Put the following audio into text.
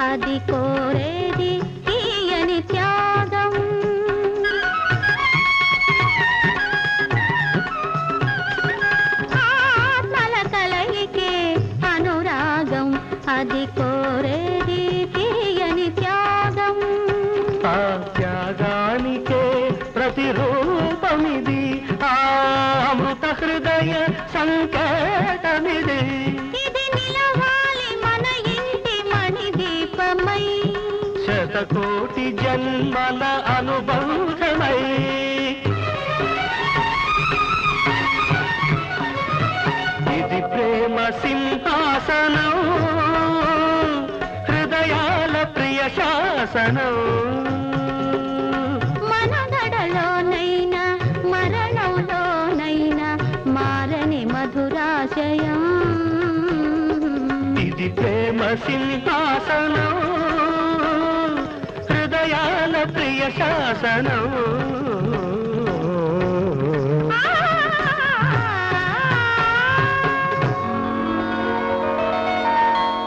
అది కోరేది తీయని త్యాగం. ఆత్మల కలయికే అనురాగం అది కోరేది తీయని త్యాగం. ఆ త్యాగానికే ప్రతిరూపమిది ఆ అమృత హృదయ సంకేతమిది. శతకోటి జన్మల అనుబంధమై. ఇది ప్రేమ సింహాసనం హృదయాల ప్రియ శాసనం. మధురాశయం. ఇది ప్రేమ సింహాసనం. శాసనం